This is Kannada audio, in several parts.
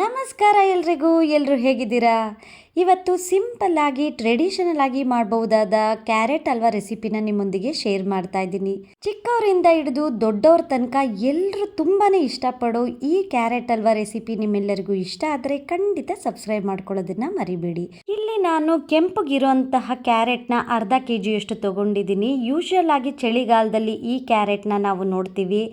ನಮಸ್ಕಾರ ಎಲ್ರಿಗೂ ಎಲ್ಲರೂ ಹೇಗಿದ್ದೀರಾ? ಇವತ್ತು ಸಿಂಪಲ್ ಆಗಿ ಟ್ರೆಡಿಷನಲ್ ಆಗಿ ಮಾಡಬಹುದಾದ ಕ್ಯಾರೆಟ್ ಹಲ್ವಾ ರೆಸಿಪಿನ ನಿಮ್ಮೊಂದಿಗೆ ಶೇರ್ ಮಾಡ್ತಾ ಇದ್ದೀನಿ. ಚಿಕ್ಕವರಿಂದ ಹಿಡಿದು ದೊಡ್ಡವ್ರ ತನಕ ಎಲ್ಲರೂ ತುಂಬಾನೇ ಇಷ್ಟಪಡೋ ಈ ಕ್ಯಾರೆಟ್ ಹಲ್ವಾ ರೆಸಿಪಿ ನಿಮ್ಮೆಲ್ಲರಿಗೂ ಇಷ್ಟ ಆದರೆ ಖಂಡಿತ ಸಬ್ಸ್ಕ್ರೈಬ್ ಮಾಡ್ಕೊಳ್ಳೋದನ್ನ ಮರಿಬೇಡಿ. ಇಲ್ಲಿ ನಾನು ಕೆಂಪಗಿರುವಂತಹ ಕ್ಯಾರೆಟ್ನ ಅರ್ಧ ಕೆ ಜಿಯಷ್ಟು ತಗೊಂಡಿದ್ದೀನಿ. ಯೂಶುವಲ್ ಆಗಿ ಚಳಿಗಾಲದಲ್ಲಿ ಈ ಕ್ಯಾರೆಟ್ನ ನಾವು ನೋಡ್ತೀವಿ.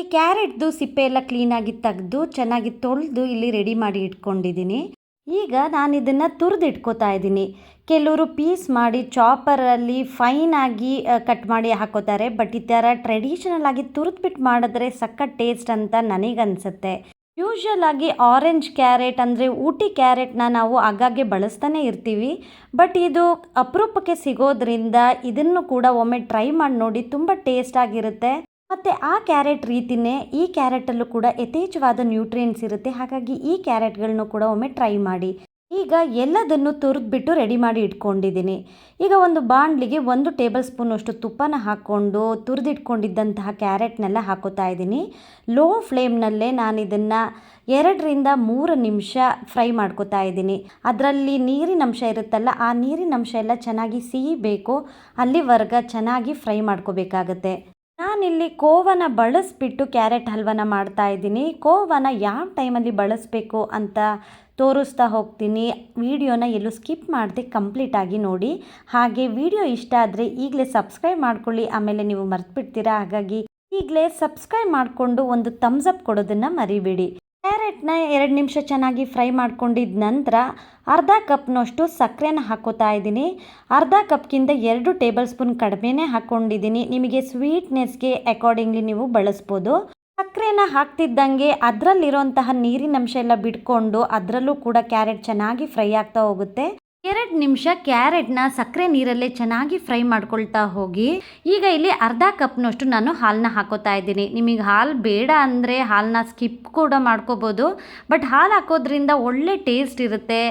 ಇಲ್ಲಿ ಕ್ಯಾರೆಟ್ದು ಸಿಪ್ಪೆ ಎಲ್ಲ ಕ್ಲೀನಾಗಿ ತೆಗೆದು, ಚೆನ್ನಾಗಿ ತೊಳೆದು ಇಲ್ಲಿ ರೆಡಿ ಮಾಡಿ ಇಟ್ಕೊಂಡಿದ್ದೀನಿ. ಈಗ ನಾನು ಇದನ್ನು ತುರಿದು ಇಟ್ಕೋತಾ ಇದ್ದೀನಿ. ಕೆಲವರು ಪೀಸ್ ಮಾಡಿ ಚಾಪರಲ್ಲಿ ಫೈನ್ ಆಗಿ ಕಟ್ ಮಾಡಿ ಹಾಕೋತಾರೆ. ಬಟ್ ಈ ಥರ ಟ್ರೆಡಿಷನಲ್ ಆಗಿ ತುರಿದ್ಬಿಟ್ಟು ಮಾಡಿದ್ರೆ ಸಖತ್ ಟೇಸ್ಟ್ ಅಂತ ನನಗನ್ಸುತ್ತೆ. ಯೂಶುವಲ್ ಆಗಿ ಆರೆಂಜ್ ಕ್ಯಾರೆಟ್ ಅಂದರೆ ಊಟಿ ಕ್ಯಾರೆಟ್ನ ನಾವು ಆಗಾಗ್ಗೆ ಬಳಸ್ತಾನೆ ಇರ್ತೀವಿ. ಬಟ್ ಇದು ಅಪರೂಪಕ್ಕೆ ಸಿಗೋದ್ರಿಂದ ಇದನ್ನು ಕೂಡ ಒಮ್ಮೆ ಟ್ರೈ ಮಾಡಿ ನೋಡಿ ತುಂಬ ಟೇಸ್ಟ್ ಆಗಿರುತ್ತೆ. ಮತ್ತು ಆ ಕ್ಯಾರೆಟ್ ರೀತಿನೇ ಈ ಕ್ಯಾರೆಟಲ್ಲೂ ಕೂಡ ಯಥೇಚ್ಛವಾದ ನ್ಯೂಟ್ರಿಯೆಂಟ್ಸ್ ಇರುತ್ತೆ. ಹಾಗಾಗಿ ಈ ಕ್ಯಾರೆಟ್ಗಳನ್ನು ಕೂಡ ಒಮ್ಮೆ ಟ್ರೈ ಮಾಡಿ. ಈಗ ಎಲ್ಲದನ್ನು ತುರಿದ್ಬಿಟ್ಟು ರೆಡಿ ಮಾಡಿ ಇಟ್ಕೊಂಡಿದ್ದೀನಿ. ಈಗ ಒಂದು ಬಾಣಲಿಗೆ ಒಂದು ಟೇಬಲ್ ಸ್ಪೂನಷ್ಟು ತುಪ್ಪನ ಹಾಕ್ಕೊಂಡು ತುರಿದಿಟ್ಕೊಂಡಿದ್ದಂತಹ ಕ್ಯಾರೆಟ್ನೆಲ್ಲ ಹಾಕೋತಾ ಇದ್ದೀನಿ. ಲೋ ಫ್ಲೇಮ್ನಲ್ಲೇ ನಾನು ಇದನ್ನು ಎರಡರಿಂದ ಮೂರು ನಿಮಿಷ ಫ್ರೈ ಮಾಡ್ಕೋತಾ ಇದ್ದೀನಿ. ಅದರಲ್ಲಿ ನೀರಿನ ಅಂಶ ಇರುತ್ತಲ್ಲ, ಆ ನೀರಿನ ಅಂಶ ಎಲ್ಲ ಚೆನ್ನಾಗಿ ಸಿಹಿಬೇಕು ಅಲ್ಲಿವರೆಗೆ ಚೆನ್ನಾಗಿ ಫ್ರೈ ಮಾಡ್ಕೋಬೇಕಾಗತ್ತೆ. ನಾನಿಲ್ಲಿ ಕೋವನ ಬಳಸ್ಬಿಟ್ಟು ಕ್ಯಾರೆಟ್ ಹಲ್ವನ ಮಾಡ್ತಾ ಇದ್ದೀನಿ. ಕೋವನ ಯಾವ ಟೈಮಲ್ಲಿ ಬಳಸಬೇಕು ಅಂತ ತೋರಿಸ್ತಾ ಹೋಗ್ತೀನಿ. ವಿಡಿಯೋನ ಎಲ್ಲೂ ಸ್ಕಿಪ್ ಮಾಡದೆ ಕಂಪ್ಲೀಟಾಗಿ ನೋಡಿ. ಹಾಗೆ ವಿಡಿಯೋ ಇಷ್ಟ ಆದರೆ ಈಗಲೇ ಸಬ್ಸ್ಕ್ರೈಬ್ ಮಾಡ್ಕೊಳ್ಳಿ. ಆಮೇಲೆ ನೀವು ಮರ್ತ್ಬಿಡ್ತೀರಾ? ಹಾಗಾಗಿ ಈಗಲೇ ಸಬ್ಸ್ಕ್ರೈಬ್ ಮಾಡಿಕೊಂಡು ಒಂದು ಥಮ್ಸ್ ಅಪ್ ಕೊಡೋದನ್ನು ಮರಿಬೇಡಿ. ಕ್ಯಾರೆಟ್ನ ಎರಡು ನಿಮಿಷ ಚೆನ್ನಾಗಿ ಫ್ರೈ ಮಾಡ್ಕೊಂಡಿದ್ದ ನಂತರ ಅರ್ಧ ಕಪ್ನಷ್ಟು ಸಕ್ಕರೆನ ಹಾಕೋತಾ ಇದ್ದೀನಿ. ಅರ್ಧ ಕಪ್ಗಿಂತ ಎರಡು ಟೇಬಲ್ ಸ್ಪೂನ್ ಕಡಿಮೆನೇ ಹಾಕ್ಕೊಂಡಿದ್ದೀನಿ ನಿಮಗೆ ಸ್ವೀಟ್ನೆಸ್ಗೆ ಅಕಾರ್ಡಿಂಗ್ಲಿ ನೀವು ಬಳಸ್ಬೋದು. ಸಕ್ಕರೆನ ಹಾಕ್ತಿದ್ದಂಗೆ ಅದರಲ್ಲಿರುವಂತಹ ನೀರಿನಂಶ ಎಲ್ಲ ಬಿಟ್ಕೊಂಡು ಅದರಲ್ಲೂ ಕೂಡ ಕ್ಯಾರೆಟ್ ಚೆನ್ನಾಗಿ ಫ್ರೈ ಆಗ್ತಾ ಹೋಗುತ್ತೆ. ಎರಡು ನಿಮಿಷ ಕ್ಯಾರೆಟ್ನ ಸಕ್ಕರೆ ನೀರಲ್ಲೇ ಚೆನ್ನಾಗಿ ಫ್ರೈ ಮಾಡ್ಕೊಳ್ತಾ ಹೋಗಿ, ಈಗ ಇಲ್ಲಿ ಅರ್ಧ ಕಪ್ನಷ್ಟು ನಾನು ಹಾಲನ್ನ ಹಾಕೋತಾ ಇದ್ದೀನಿ. ನಿಮಗೆ ಹಾಲು ಬೇಡ ಅಂದರೆ ಹಾಲನ್ನ ಸ್ಕಿಪ್ ಕೂಡ ಮಾಡ್ಕೋಬೋದು, ಬಟ್ ಹಾಲು ಹಾಕೋದ್ರಿಂದ ಒಳ್ಳೆ ಟೇಸ್ಟ್ ಇರುತ್ತೆ.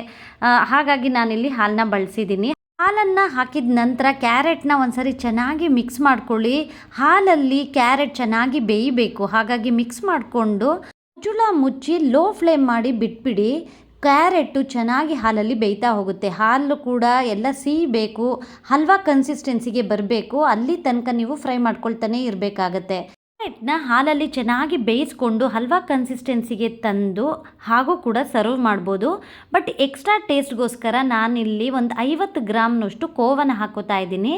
ಹಾಗಾಗಿ ನಾನಿಲ್ಲಿ ಹಾಲನ್ನ ಬಳಸಿದ್ದೀನಿ. ಹಾಲನ್ನು ಹಾಕಿದ ನಂತರ ಕ್ಯಾರೆಟ್ನ ಒಂದ್ಸರಿ ಚೆನ್ನಾಗಿ ಮಿಕ್ಸ್ ಮಾಡ್ಕೊಳ್ಳಿ. ಹಾಲಲ್ಲಿ ಕ್ಯಾರೆಟ್ ಚೆನ್ನಾಗಿ ಬೇಯಬೇಕು. ಹಾಗಾಗಿ ಮಿಕ್ಸ್ ಮಾಡಿಕೊಂಡು ಮುಚ್ಚುಳ ಮುಚ್ಚಿ ಲೋ ಫ್ಲೇಮ್ ಮಾಡಿ ಬಿಟ್ಬಿಡಿ. ಕ್ಯಾರೆಟು ಚೆನ್ನಾಗಿ ಹಾಲಲ್ಲಿ ಬೇಯ್ತಾ ಹೋಗುತ್ತೆ. ಹಾಲು ಕೂಡ ಎಲ್ಲ ಬೇಕು, ಹಲ್ವಾ ಕನ್ಸಿಸ್ಟೆನ್ಸಿಗೆ ಬರಬೇಕು, ಅಲ್ಲಿ ತನಕ ನೀವು ಫ್ರೈ ಮಾಡ್ಕೊಳ್ತಾನೆ ಇರಬೇಕಾಗತ್ತೆ. ಕ್ಯಾರೆಟ್ನ ಹಾಲಲ್ಲಿ ಚೆನ್ನಾಗಿ ಬೇಯಿಸ್ಕೊಂಡು ಹಲ್ವಾ ಕನ್ಸಿಸ್ಟೆನ್ಸಿಗೆ ತಂದು ಹಾಗೂ ಕೂಡ ಸರ್ವ್ ಮಾಡ್ಬೋದು. ಬಟ್ ಎಕ್ಸ್ಟ್ರಾ ಟೇಸ್ಟ್ಗೋಸ್ಕರ ನಾನಿಲ್ಲಿ ಒಂದು ಐವತ್ತು ಗ್ರಾಮ್ನಷ್ಟು ಕೋವನ್ನು ಹಾಕೋತಾ ಇದ್ದೀನಿ.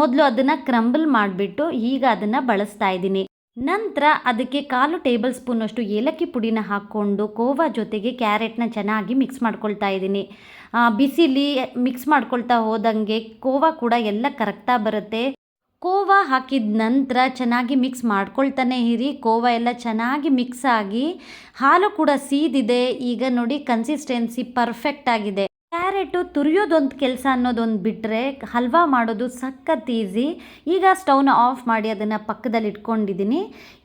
ಮೊದಲು ಅದನ್ನು ಕ್ರಂಬಲ್ ಮಾಡಿಬಿಟ್ಟು ಈಗ ಅದನ್ನು ಬಳಸ್ತಾ ಇದ್ದೀನಿ. ನಂತರ ಅದಕ್ಕೆ ಕಾಲು ಟೇಬಲ್ ಸ್ಪೂನಷ್ಟು ಏಲಕ್ಕಿ ಪುಡಿನ ಹಾಕ್ಕೊಂಡು ಕೋವಾ ಜೊತೆಗೆ ಕ್ಯಾರೆಟ್ನ ಚೆನ್ನಾಗಿ ಮಿಕ್ಸ್ ಮಾಡ್ಕೊಳ್ತಾ ಇದ್ದೀನಿ. ಬಿಸಿಲಿ ಮಿಕ್ಸ್ ಮಾಡ್ಕೊಳ್ತಾ ಹೋದಂಗೆ ಕೋವಾ ಕೂಡ ಎಲ್ಲ ಕರಗ್ತಾ ಬರುತ್ತೆ. ಕೋವಾ ಹಾಕಿದ ನಂತರ ಚೆನ್ನಾಗಿ ಮಿಕ್ಸ್ ಮಾಡ್ಕೊಳ್ತಾನೆ ಇರಿ. ಕೋವಾ ಎಲ್ಲ ಚೆನ್ನಾಗಿ ಮಿಕ್ಸ್ ಆಗಿ ಹಾಲು ಕೂಡ ಸೀದಿದೆ. ಈಗ ನೋಡಿ ಕನ್ಸಿಸ್ಟೆನ್ಸಿ ಪರ್ಫೆಕ್ಟ್ ಆಗಿದೆ. ಕ್ಯಾರೆಟು ತುರಿಯೋದೊಂದು ಕೆಲಸ ಅನ್ನೋದೊಂದು ಬಿಟ್ಟರೆ ಹಲ್ವಾ ಮಾಡೋದು ಸಖತ್ ಈಸಿ. ಈಗ ಸ್ಟವ್ನ ಆಫ್ ಮಾಡಿ ಅದನ್ನು ಪಕ್ಕದಲ್ಲಿ ಇಟ್ಕೊಂಡಿದ್ದೀನಿ.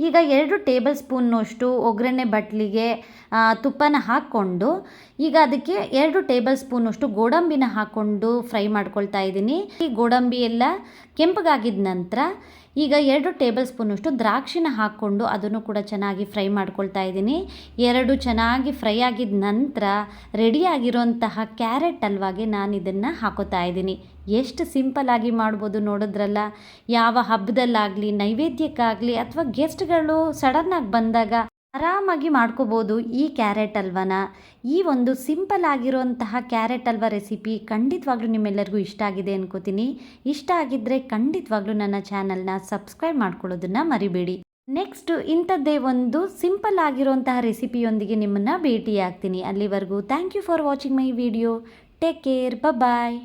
ಈಗ ಎರಡು ಟೇಬಲ್ ಸ್ಪೂನ್ನಷ್ಟು ಒಗ್ಗರಣೆ ಬಟ್ಲಿಗೆ ತುಪ್ಪನ ಹಾಕ್ಕೊಂಡು, ಈಗ ಅದಕ್ಕೆ ಎರಡು ಟೇಬಲ್ ಸ್ಪೂನಷ್ಟು ಗೋಡಂಬಿನ ಹಾಕ್ಕೊಂಡು ಫ್ರೈ ಮಾಡ್ಕೊಳ್ತಾ ಇದ್ದೀನಿ. ಈ ಗೋಡಂಬಿ ಎಲ್ಲ ಕೆಂಪಗಾಗಿದ ನಂತರ ಈಗ ಎರಡು ಟೇಬಲ್ ಸ್ಪೂನಷ್ಟು ದ್ರಾಕ್ಷಿನ ಹಾಕ್ಕೊಂಡು ಅದನ್ನು ಕೂಡ ಚೆನ್ನಾಗಿ ಫ್ರೈ ಮಾಡ್ಕೊಳ್ತಾ ಇದ್ದೀನಿ. ಎರಡು ಚೆನ್ನಾಗಿ ಫ್ರೈ ಆಗಿದ ನಂತರ ರೆಡಿಯಾಗಿರೋಂತಹ ಕ್ಯಾರೆಟ್ ಅಲ್ವಾಗೆ ನಾನು ಇದನ್ನು ಹಾಕೋತಾ ಇದ್ದೀನಿ. ಎಷ್ಟು ಸಿಂಪಲ್ಲಾಗಿ ಮಾಡ್ಬೋದು ನೋಡಿದ್ರಲ್ಲ? ಯಾವ ಹಬ್ಬದಲ್ಲಾಗಲಿ ನೈವೇದ್ಯಕ್ಕಾಗಲಿ ಅಥವಾ ಗೆಸ್ಟ್ಗಳು ಸಡನ್ನಾಗಿ ಬಂದಾಗ ಆರಾಮಾಗಿ ಮಾಡ್ಕೋಬೋದು ಈ ಕ್ಯಾರೆಟ್ ಹಲ್ವನ ಈ ಒಂದು ಸಿಂಪಲ್ ಆಗಿರುವಂತಹ ಕ್ಯಾರೆಟ್ ಹಲ್ವ ರೆಸಿಪಿ ಖಂಡಿತವಾಗ್ಲೂ ನಿಮ್ಮೆಲ್ಲರಿಗೂ ಇಷ್ಟ ಆಗಿದೆ ಅನ್ಕೋತೀನಿ. ಇಷ್ಟ ಆಗಿದ್ದರೆ ಖಂಡಿತವಾಗ್ಲೂ ನನ್ನ ಚಾನಲ್ನ ಸಬ್ಸ್ಕ್ರೈಬ್ ಮಾಡ್ಕೊಳ್ಳೋದನ್ನು ಮರಿಬೇಡಿ. ನೆಕ್ಸ್ಟ್ ಇಂಥದ್ದೇ ಒಂದು ಸಿಂಪಲ್ ಆಗಿರುವಂತಹ ರೆಸಿಪಿಯೊಂದಿಗೆ ನಿಮ್ಮನ್ನು ಭೇಟಿಯಾಗ್ತೀನಿ. ಅಲ್ಲಿವರೆಗೂ thank you for watching my video. Take care. Bye